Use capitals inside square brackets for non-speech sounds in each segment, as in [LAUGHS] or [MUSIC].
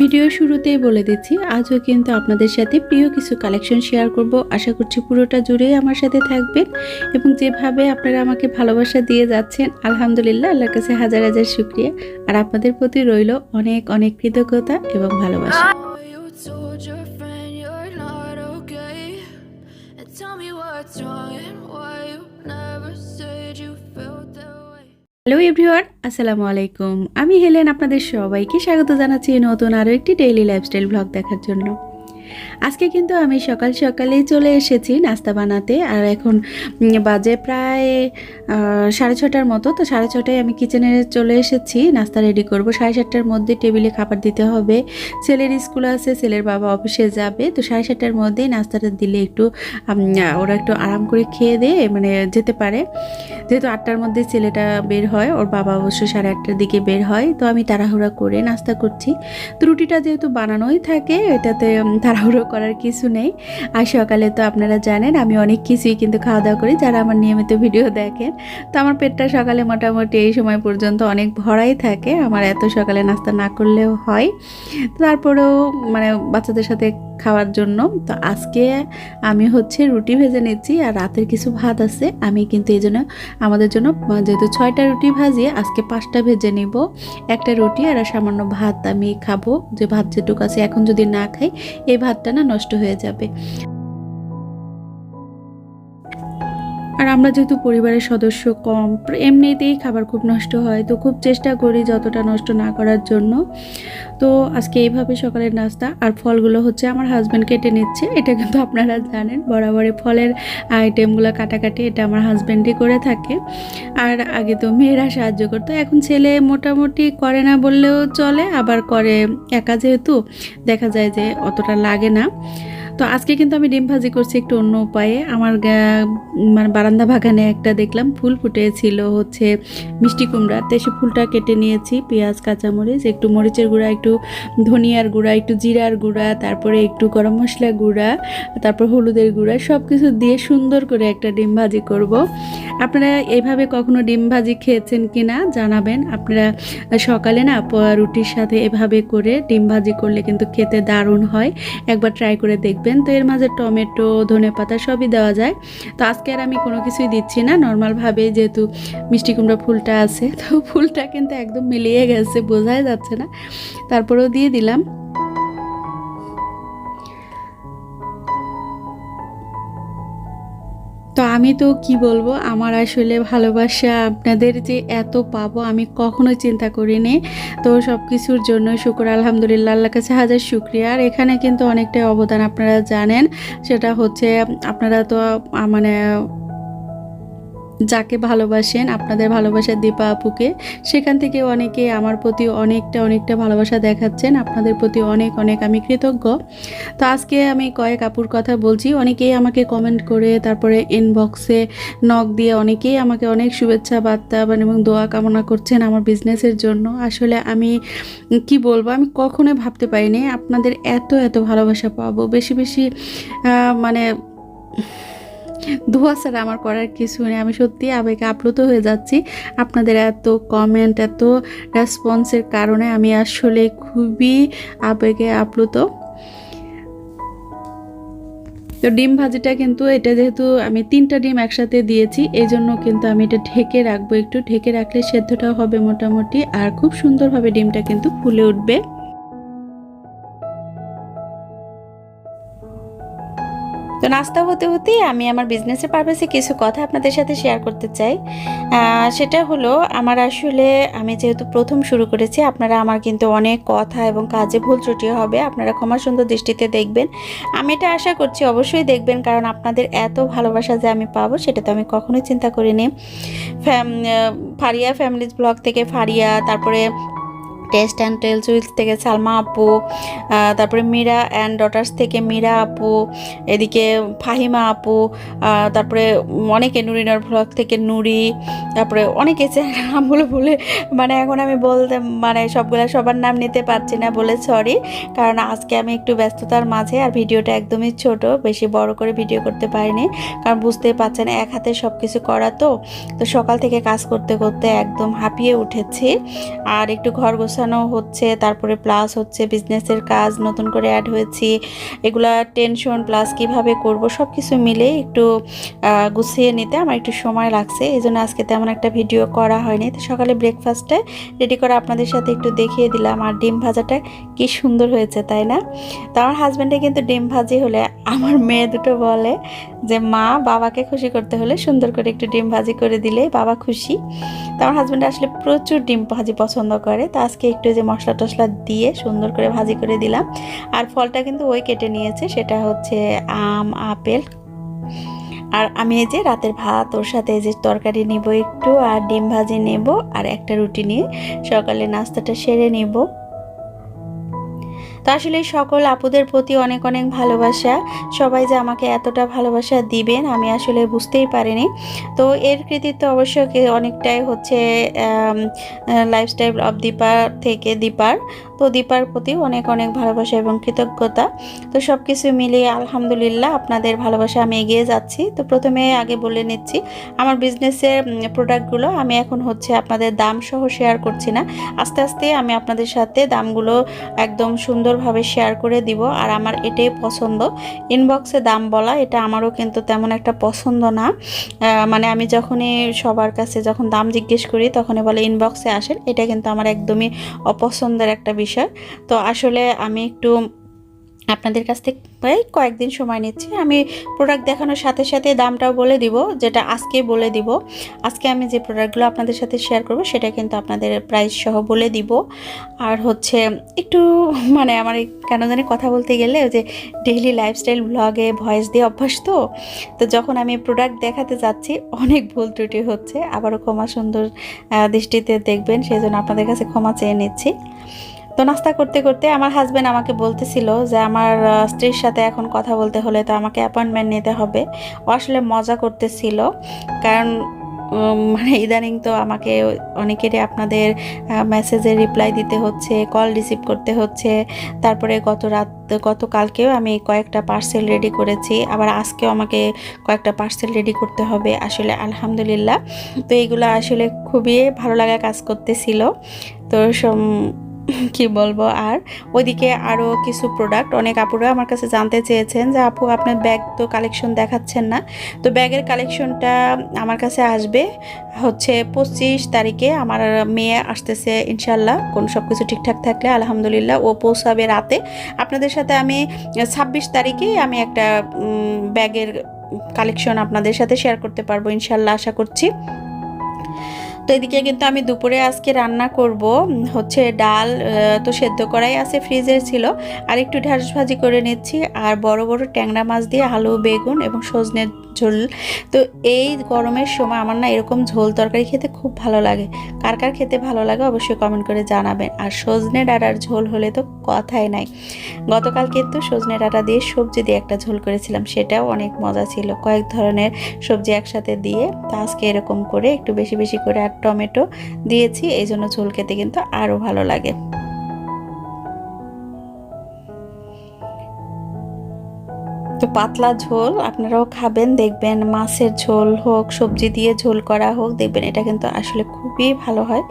Video শুরুতেই বলে দিচ্ছি, আজও কিন্তু আপনাদের সাথে প্রিয় কিছু কালেকশন শেয়ার করব। আশা করছি পুরোটা জুড়েই আমার সাথে থাকবেন এবং যেভাবে আপনারা আমাকে ভালোবাসা দিয়ে যাচ্ছেন, আলহামদুলিল্লাহ, আল্লাহর কাছে হাজার হাজার শুক্রিয়া। আর আপনাদের প্রতি রইল অনেক অনেক কৃতজ্ঞতা এবং ভালোবাসা। হ্যালো এভরিওয়ান আসসালামু আলাইকুম। আমি হেলেন, আপনাদের সবাইকে স্বাগত জানাচ্ছি নতুন আরও একটি ডেইলি লাইফস্টাইল ব্লগ দেখার জন্য। আজকে কিন্তু আমি সকাল সকালেই চলে এসেছি নাস্তা বানাতে আর এখন বাজে প্রায় সাড়ে ছটার মতো তো সাড়ে ছটায় আমি কিচেনে চলে এসেছি নাস্তা রেডি করব। সাড়ে সাতটার মধ্যে টেবিলে খাবার দিতে হবে। ছেলের স্কুল আছে ছেলের বাবা অফিসে যাবে তো সাড়ে সাতটার মধ্যেই নাস্তাটা দিলে একটু ওরা একটু আরাম করে খেয়ে দিয়ে মানে যেতে পারে। যেহেতু আটটার মধ্যে ছেলেটা বের হয় ওর বাবা অবশ্য সাড়ে আটটার দিকে বের হয় তো আমি তাড়াহুড়া করে নাস্তা করছি। তো রুটিটা যেহেতু বানানোই থাকে এটাতে উম, তাড়াহুড়ো করার কিছু নেই। আর সকালে তো আপনারা জানেন, আমি অনেক কিছুই কিন্তু খাওয়া দাওয়া করি, যারা আমার নিয়মিত ভিডিও দেখেন। তো আমার পেটটা সকালে মোটামুটি এই সময় পর্যন্ত অনেক ভরাই থাকে, আমার এত সকালে নাস্তা না করলেও হয়। তারপরেও মানে বাচ্চাদের সাথে খাওয়ার জন্য। তো আজকে আমি হচ্ছে রুটি ভেজে নিচ্ছি আর রাতের কিছু ভাত আছে। আমি কিন্তু এই জন্য আমাদের জন্য যেহেতু ছয়টা রুটি ভাজি, আজকে পাঁচটা ভেজে নিব। একটা রুটি আর সামান্য ভাত আমি খাব। যে ভাত যেটুকু আছে, এখন যদি না খাই, এই ভাতটা না নষ্ট হয়ে যাবে। আর আমরা যেহেতু পরিবারের সদস্য কম এমনিতেই খাবার খুব নষ্ট হয়, তো খুব চেষ্টা করি যতটা নষ্ট না করার জন্য। তো আজকে এইভাবে সকালের নাস্তা আর ফলগুলো হচ্ছে আমার হাজব্যান্ড কেটে নিচ্ছে, এটা কিন্তু আপনারা জানেন, বরাবরই ফলের আইটেমগুলো কাটাকাটি এটা আমার হাজব্যান্ডই করে থাকে। আর আগে তো মেয়েরা সাহায্য করতো, এখন ছেলে মোটামুটি করে না বললেও চলে, আবার করে একা যেহেতু, দেখা যায় যে অতটা লাগে না। তো আজকে কিন্তু আমি ডিম ভাজি করছি একটু অন্য উপায়ে। আমার মানে বারান্দা বাগানে একটা দেখলাম, ফুল ফুটেছিল হচ্ছে মিষ্টি কুমড়া। তো সে ফুলটা কেটে নিয়েছি, পেঁয়াজ, কাঁচামরিচ, একটু মরিচের গুঁড়া, একটু ধনিয়ার গুঁড়া, একটু জিরার গুঁড়া, তারপরে একটু গরম মশলা গুঁড়া, তারপর হলুদের গুঁড়া সব কিছু দিয়ে সুন্দর করে একটা ডিম ভাজি করব। আপনারা এইভাবে কখনো ডিম ভাজি খেয়েছেন কি না জানাবেন। আপনারা সকালে না রুটির সাথে এভাবে করে ডিম ভাজি করলে কিন্তু খেতে দারুণ হয়। একবার ট্রাই করে দেখবেন। তো এর মাঝে টমেটো, ধনে পাতা সবই দেওয়া যায়। তো আজকে আর আমি কোনো কিছুই দিচ্ছি না। নর্মালভাবে যেহেতু মিষ্টি কুমড়া ফুলটা আছে, তো ফুলটা কিন্তু একদম মিলিয়ে গেছে, বোঝাই যাচ্ছে না। তারপরেও দিয়ে দিলাম। তো আমি তো কি বলব, আমার আসলে ভালোবাসা আপনাদের যে এত পাবো আমি কখনো চিন্তা করিনি। তো সব কিছুর জন্য শুক্র আলহামদুলিল্লাহ আল্লাহ কাছে হাজার শুক্রিয়া। আর এখানে কিন্তু অনেকটাই অবদান আপনারা জানেন, সেটা হচ্ছে আপনারা তো মানে যাকে ভালোবাসেন, আপনাদের ভালোবাসা দীপা আপুকে, সেখান থেকে অনেকে আমার প্রতি অনেকটা অনেকটা ভালোবাসা দেখাচ্ছেন। আপনাদের প্রতি অনেক অনেক আমি কৃতজ্ঞ। তো আজকে আমি কয়েক আপুর কথা বলছি। অনেকেই আমাকে কমেন্ট করে, তারপরে ইনবক্সে নক দিয়ে অনেকেই আমাকে অনেক শুভেচ্ছা, বার্তা মানে এবং দোয়া কামনা করছেন আমার বিজনেসের জন্য। আসলে আমি কি বলব, আমি কখনোই ভাবতে পারিনি আপনাদের এত এত ভালোবাসা পাবো। বেশি বেশি মানে দোয়া ছাড়া আমার করার কিছু নেই। আমি সত্যি আবেগে আপ্লুত হয়ে যাচ্ছি। আপনাদের এত কমেন্ট এত রেসপন্সের কারণে আমি আসলে খুবই আবেগে আপ্লুত। তো ডিম ভাজিটা কিন্তু এটা যেহেতু আমি তিনটা ডিম একসাথে দিয়েছি এই জন্য কিন্তু আমি এটা ঢেকে রাখব। একটু ঢেকে রাখলে সেদ্ধটা হবে মোটামুটি, আর খুব সুন্দরভাবে ডিমটা কিন্তু ফুলে উঠবে। নাস্তা হতে হতেই আমি আমার বিজনেসের পারপাসে কিছু কথা আপনাদের সাথে শেয়ার করতে চাই। সেটা হলো, আমার আসলে আমি যেহেতু প্রথম শুরু করেছি, আপনারা আমার কিন্তু অনেক কথা এবং কাজে ভুল ত্রুটি হবে, আপনারা ক্ষমা সুন্দর দৃষ্টিতে দেখবেন। আমি এটা আশা করছি অবশ্যই দেখবেন, কারণ আপনাদের এত ভালোবাসা যে আমি পাবো, সেটা তো আমি কখনোই চিন্তা করিনি। ফ্যাম ফারিয়া ফ্যামিলিজ ব্লগ থেকে ফারিয়া, তারপরে টেস্ট অ্যান্ড টেলস উইথ থেকে সালমা আপু তারপরে মীরা অ্যান্ড ডটার্স থেকে মীরা আপু, এদিকে ফাহিমা আপু তারপরে অনেকে নুরিনার ব্লগ থেকে নুরি, তারপরে অনেকে নামগুলো বলে মানে এখন আমি বলতে মানে সবগুলো সবার নাম নিতে পারছি না বলে সরি কারণ আজকে আমি একটু ব্যস্ততার মাঝে আর ভিডিওটা একদমই ছোট, বেশি বড় করে ভিডিও করতে পারিনি, কারণ বুঝতেই পারছেন এক হাতে সব কিছু করা তো তো সকাল থেকে কাজ করতে করতে একদম হাঁপিয়ে উঠেছি, আর একটু ঘর গোছা গোছানো হচ্ছে, তারপরে প্লাস হচ্ছে বিজনেসের কাজ, নতুন করে অ্যাড হয়েছি। এগুলা টেনশন প্লাস কীভাবে করব সব কিছু মিলে একটু গুছিয়ে নিতে আমার একটু সময় লাগছে। এই জন্য আজকে তেমন একটা ভিডিও করা হয়নি। তো সকালে ব্রেকফাস্টে রেডি করে আপনাদের সাথে একটু দেখিয়ে দিলাম আর ডিম ভাজাটা কি সুন্দর হয়েছে, তাই না? তো আমার হাজব্যান্ডে কিন্তু ডিম ভাজি হলে আমার মেয়ে দুটো বলে যে, মা, বাবাকে খুশি করতে হলে সুন্দর করে একটু ডিম ভাজি করে দিলে বাবা খুশি। তো আমার হাজব্যান্ড আসলে প্রচুর ডিম ভাজি পছন্দ করে। তো আজকে একটু যে মশলা টশলা দিয়ে সুন্দর করে ভাজি করে দিলাম। আর ফলটা কিন্তু ওই কেটে নিয়েছে, সেটা হচ্ছে আম, আপেল। আর আমি এই যে রাতের ভাত, ওর সাথে এই যে তরকারি নিব একটু, আর ডিম ভাজি নেব, আর একটা রুটি নিয়ে সকালে নাস্তাটা সেরে নেব। তো আসলে সকল আপুদের প্রতি অনেক অনেক ভালোবাসা। সবাই যে আমাকে এতটা ভালোবাসা দিবেন, আমি আসলে বুঝতেই পারিনি। তো এর কৃতিত্ব অবশ্য অনেকটাই হচ্ছে লাইফস্টাইল অফ দীপা থেকে দীপার। তো দীপার প্রতি অনেক অনেক ভালোবাসা এবং কৃতজ্ঞতা। তো সব কিছু মিলিয়ে আলহামদুলিল্লাহ আপনাদের ভালোবাসা আমি এগিয়ে যাচ্ছি। তো প্রথমে আগে বলে নিচ্ছি, আমার বিজনেসের প্রোডাক্টগুলো আমি এখন হচ্ছে আপনাদের দাম সহ শেয়ার করছি না। আস্তে আস্তে আমি আপনাদের সাথে দামগুলো একদম সুন্দরভাবে শেয়ার করে দিব। আর আমার এটাই পছন্দ। ইনবক্সে দাম বলা, এটা আমারও কিন্তু তেমন একটা পছন্দ না। মানে আমি যখনই সবার কাছে যখন দাম জিজ্ঞেস করি, তখনই বলে ইনবক্সে আসেন। এটা কিন্তু আমার একদমই অপছন্দের একটা বিষয়। তো আসলে আমি একটু আপনাদের কাছ থেকে এই কয়েকদিন সময় নিচ্ছি। আমি প্রোডাক্ট দেখানোর সাথে সাথে দামটাও বলে দিব, যেটা আজকে বলে দিব। আজকে আমি যে প্রোডাক্টগুলো আপনাদের সাথে শেয়ার করব, সেটা কিন্তু আপনাদের প্রাইস সহ বলে দিব। আর হচ্ছে একটু [LAUGHS] মানে আমার কেন জানি কথা বলতে গেলে যে ডেইলি লাইফস্টাইল ব্লগে ভয়েস দিয়ে অভ্যাস তো তো যখন আমি প্রোডাক্ট দেখাতে যাচ্ছি, অনেক ভুল ত্রুটি হচ্ছে। আবারও ক্ষমা সুন্দর দৃষ্টিতে দেখবেন সেই জন্য আপনাদের কাছে ক্ষমা চেয়ে নিচ্ছি। তো নাস্তা করতে করতে আমার হাজব্যান্ড আমাকে বলতেছিল যে আমার স্ত্রীর সাথে এখন কথা বলতে হলে তো আমাকে অ্যাপয়েন্টমেন্ট নিতে হবে। ও আসলে মজা করতেছিল। কারণ মানে ইদানিং তো আমাকে অনেকেরই আপনাদের মেসেজে রিপ্লাই দিতে হচ্ছে কল রিসিভ করতে হচ্ছে। তারপরে গত রাত, গতকালকেও আমি কয়েকটা পার্সেল রেডি করেছি। আবার আজকেও আমাকে কয়েকটা পার্সেল রেডি করতে হবে। আসলে আলহামদুলিল্লাহ। তো এইগুলো আসলে খুবই ভালো লাগা কাজ করতেছিল। তো কি বলব? আর ওইদিকে আরও কিছু প্রোডাক্ট অনেক আপুরা আমার কাছে জানতে চেয়েছেন যে, আপু, আপনার ব্যাগ তো কালেকশন দেখাচ্ছেন না। তো ব্যাগের কালেকশনটা আমার কাছে আসবে হচ্ছে পঁচিশ তারিখে। আমার মেয়ে আসতেছে ইনশাল্লাহ কোন সব কিছু ঠিকঠাক থাকলে আলহামদুলিল্লাহ ও পৌঁছাবে রাতে। আপনাদের সাথে আমি ছাব্বিশ তারিখে আমি একটা ব্যাগের কালেকশন আপনাদের সাথে শেয়ার করতে পারব ইনশাল্লাহ আশা করছি। তো এদিকে কিন্তু আমি দুপুরে আজকে রান্না করব হচ্ছে ডাল তো সেদ্ধ করাই আছে, ফ্রিজের ছিল। আর একটু ঢ্যাঁড়স ভাজি করে নিচ্ছি। আর বড় বড় ট্যাংরা মাছ দিয়ে আলু, বেগুন এবং সজনের ঝোল। তো এই গরমের সময় আমার না এরকম ঝোল তরকারি খেতে খুব ভালো লাগে। কার কার খেতে ভালো লাগে অবশ্যই কমেন্ট করে জানাবেন। আর সজনে ডাঁটার ঝোল হলে তো কথাই নাই। গতকাল কিন্তু সজনে ডাঁটা দিয়ে সবজি দিয়ে একটা ঝোল করেছিলাম, সেটাও অনেক মজা ছিল। কয়েক ধরনের সবজি একসাথে দিয়ে তা আজকে এরকম করে একটু বেশি বেশি করে আর টমেটো দিয়েছি এই জন্য ঝোল খেতে কিন্তু আরও ভালো লাগে। তো পাতলা ঝোল, আপনারাও খাবেন, দেখবেন মাছের ঝোল হোক, সবজি দিয়ে ঝোল করা হোক, দেখবেন এটা কিন্তু আসলে খুবই ভালো হয়।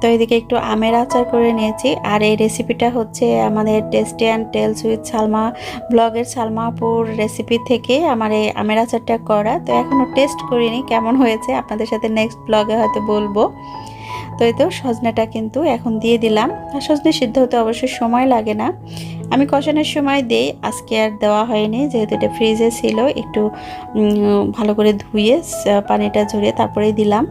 তো এদিকে একটু আমের আচার করে নিয়েছি। আর এই রেসিপিটা হচ্ছে আমাদের tasty and tales with Salma ব্লগের সালমাপুর রেসিপি থেকে আমার এই আমের আচারটা করা। তো এখনও টেস্ট করিনি, কেমন হয়েছে আপনাদের সাথে নেক্সট ব্লগে হয়তো বলব। তো এই তো সজনেটা কিন্তু এখন দিয়ে দিলাম। আর সজনে সিদ্ধ হতে অবশ্যই সময় লাগে না। আমি কষানোর সময় দেই, আজকে আর দেওয়া হয়নি, যেহেতু এটা ফ্রিজে ছিল, একটু ভালো করে ধুয়ে পানিটা ঝরিয়ে তারপরেই দিলাম।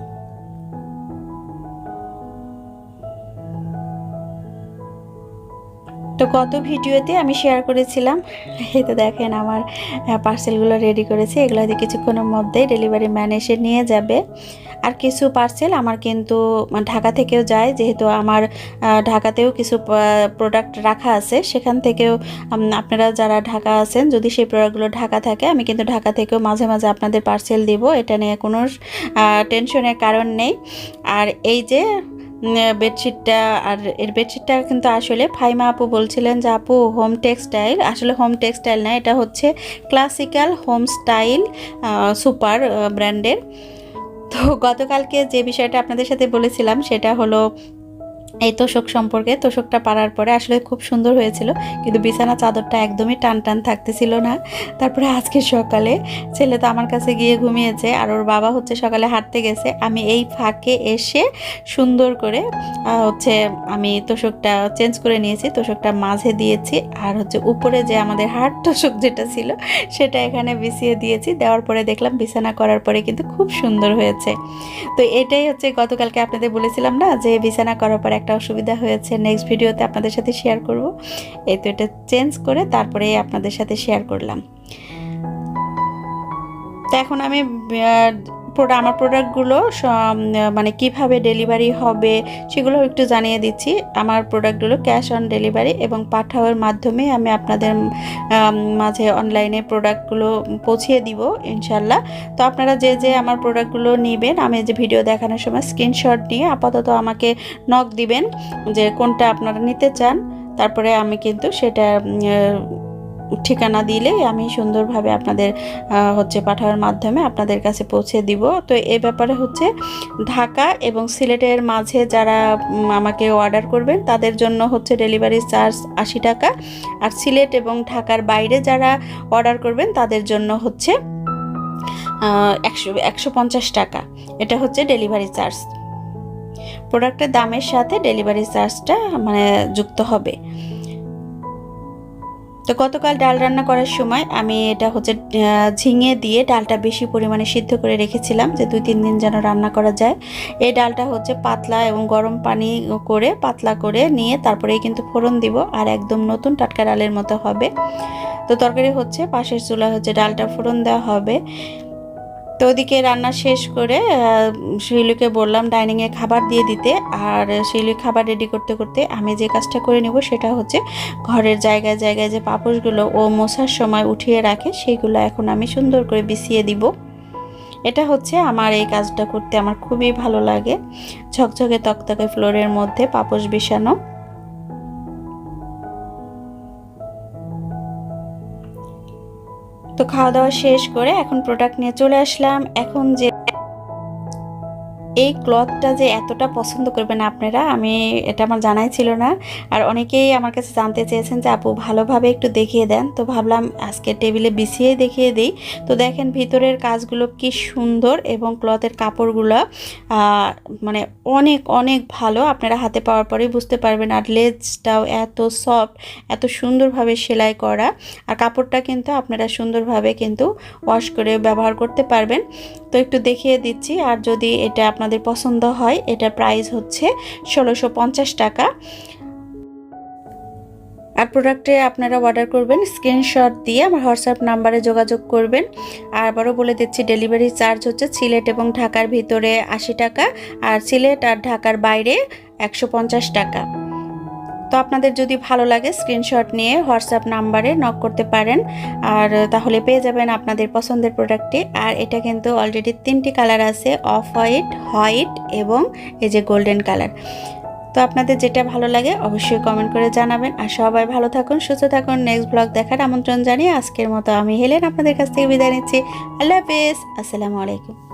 তো গত ভিডিওতে আমি শেয়ার করেছিলাম? এই তো দেখেন আমার পার্সেলগুলো রেডি করেছি। এগুলো হয়তো কিছুক্ষণের মধ্যেই ডেলিভারি ম্যান এসে নিয়ে যাবে। আর কিছু পার্সেল আমার কিন্তু ঢাকা থেকেও যায়। যেহেতু আমার ঢাকাতেও কিছু প্রোডাক্ট রাখা আছে, সেখান থেকেও আপনারা যারা ঢাকা আছেন, যদি সেই প্রোডাক্টগুলো ঢাকা থাকে, আমি কিন্তু ঢাকা থেকেও মাঝে মাঝে আপনাদের পার্সেল দিব। এটা নিয়ে কোনো টেনশনের কারণ নেই। আর এই যে বেডশিটটা আর এর বেডশিটটা কিন্তু আসলে ফাইমা আপু বলছিলেন যে, আপু হোম টেক্সটাইল আসলে হোম টেক্সটাইল না, এটা হচ্ছে ক্লাসিক্যাল হোম স্টাইল সুপার ব্র্যান্ডের তো গতকালকে যে বিষয়টা আপনাদের সাথে বলেছিলাম, সেটা হলো এই তোষক সম্পর্কে, তোষকটা পারার পরে আসলে খুব সুন্দর হয়েছিল, কিন্তু বিছানা চাদরটা একদমই টান টান থাকতেছিল না। তারপরে আজকে সকালে ছেলে তো আমার কাছে গিয়ে ঘুমিয়েছে, আর ওর বাবা হচ্ছে সকালে হাঁটতে গেছে। আমি এই ফাঁকে এসে সুন্দর করে হচ্ছে আমি তোষকটা চেঞ্জ করে নিয়েছি, তোষকটা মাঝে দিয়েছি, আর হচ্ছে উপরে যে আমাদের হাট তোষক যেটা ছিল, সেটা এখানে বিছিয়ে দিয়েছি। দেওয়ার পরে দেখলাম বিছানা করার পরে কিন্তু খুব সুন্দর হয়েছে। তো এটাই হচ্ছে গতকালকে আপনাদের বলেছিলাম না, যে বিছানা করার পর একটা অসুবিধা হয়েছে নেক্সট ভিডিওতে আপনাদের সাথে শেয়ার করব। এই তো এটা চেঞ্জ করে তারপরে আপনাদের সাথে শেয়ার করলাম। তো এখন আমি আহ, প্রোডা- আমার প্রোডাক্টগুলো মানে কীভাবে ডেলিভারি হবে সেগুলো একটু জানিয়ে দিচ্ছি। আমার প্রোডাক্টগুলো ক্যাশ অন ডেলিভারি এবং পাঠাওয়ার মাধ্যমে আমি আপনাদের মাঝে অনলাইনে প্রোডাক্টগুলো পৌঁছিয়ে দিব ইনশাল্লাহ তো আপনারা যে যে আমার প্রোডাক্টগুলো নেবেন আমি যে ভিডিও দেখানোর সময় স্ক্রিনশট নিয়ে আপাতত আমাকে নক দিবেন যে কোনটা আপনারা নিতে চান। তারপরে আমি কিন্তু সেটা ঠিকানা দিলে আমি সুন্দরভাবে আপনাদের হচ্ছে পাঠানোর মাধ্যমে আপনাদের কাছে পৌঁছে দিব। তো এ ব্যাপারে হচ্ছে ঢাকা এবং সিলেটের মাঝে যারা আমাকে অর্ডার করবেন, তাদের জন্য হচ্ছে ডেলিভারি চার্জ আশি টাকা। আর সিলেট এবং ঢাকার বাইরে যারা অর্ডার করবেন, তাদের জন্য হচ্ছে একশো একশো পঞ্চাশ টাকা। এটা হচ্ছে ডেলিভারি চার্জ প্রোডাক্টের দামের সাথে ডেলিভারি চার্জটা মানে যুক্ত হবে। তো গতকাল ডাল রান্না করার সময় আমি এটা হচ্ছে ঝিঙে দিয়ে ডালটা বেশি পরিমাণে সিদ্ধ করে রেখেছিলাম যে দুই, তিন দিন যেন রান্না করা যায়। এই ডালটা হচ্ছে পাতলা এবং গরম পানি করে পাতলা করে নিয়ে তারপরে কিন্তু ফোড়ন দিব আর একদম নতুন টাটকা ডালের মতো হবে। তো তরকারি হচ্ছে, পাশের চুলা হচ্ছে ডালটা ফোড়ন দেওয়া হবে। তো ওদিকে রান্না শেষ করে শিলুকে বললাম ডাইনিংয়ে খাবার দিয়ে দিতে। আর শিলু খাবার রেডি করতে করতে আমি যে কাজটা করে নিব সেটা হচ্ছে ঘরের জায়গায় জায়গায় যে পাপোশগুলো ও মোছার সময় উঠিয়ে রাখে সেইগুলো এখন আমি সুন্দর করে বিছিয়ে দিব। এটা হচ্ছে আমার এই কাজটা করতে আমার খুবই ভালো লাগে। ঝকঝকে তকতকে ফ্লোরের মধ্যে পাপোশ বিছানো। তো খাওয়া দাওয়া শেষ করে এখন প্রোডাক্ট নিয়ে চলে আসলাম। এখন যে এই ক্লথটা যে এতটা পছন্দ করবেন আপনারা, আমি এটা আমার জানাই ছিল না। আর অনেকেই আমার কাছে জানতে চেয়েছেন যে, আপু, ভালোভাবে একটু দেখিয়ে দেন। তো ভাবলাম আজকে টেবিলে বিছিয়ে দেখিয়ে দিই। তো দেখেন ভিতরের কাজগুলো কি সুন্দর এবং ক্লথের কাপড়গুলো মানে অনেক অনেক ভালো। আপনারা হাতে পাওয়ার পরেই বুঝতে পারবেন, আর লেজটাও এত সফট, এত সুন্দরভাবে সেলাই করা। আর কাপড়টা কিন্তু আপনারা সুন্দরভাবে কিন্তু ওয়াশ করে ব্যবহার করতে পারবেন। তো একটু দেখিয়ে দিচ্ছি, আর যদি এটা আপনাদের পছন্দ হয় এটা প্রাইস হচ্ছে ষোলোশো টাকা। আর প্রোডাক্টে আপনারা অর্ডার করবেন স্ক্রিনশট দিয়ে আমার হোয়াটসঅ্যাপ নাম্বারে যোগাযোগ করবেন। আর আবারও বলে দিচ্ছি ডেলিভারি চার্জ হচ্ছে সিলেট এবং ঢাকার ভিতরে আশি টাকা, আর সিলেট আর ঢাকার বাইরে একশো পঞ্চাশ টাকা। তো আপনাদের যদি ভালো লাগে স্ক্রিনশট নিয়ে হোয়াটসঅ্যাপ নাম্বারে নক করতে পারেন। আর তাহলে পেয়ে যাবেন আপনাদের পছন্দের প্রোডাক্টটি আর এটা কিন্তু অলরেডি তিনটি কালার আছে অফ হোয়াইট হোয়াইট এবং এই যে গোল্ডেন কালার তো আপনাদের যেটা ভালো লাগে অবশ্যই কমেন্ট করে জানাবেন। আর সবাই ভালো থাকুন, সুস্থ থাকুন। নেক্সট ব্লগ দেখার আমন্ত্রণ জানিয়ে আজকের মতো আমি হেলেন আপনাদের কাছ থেকে বিদায় নিচ্ছি। আল্লাহ হাফেজ, আসসালামু আলাইকুম।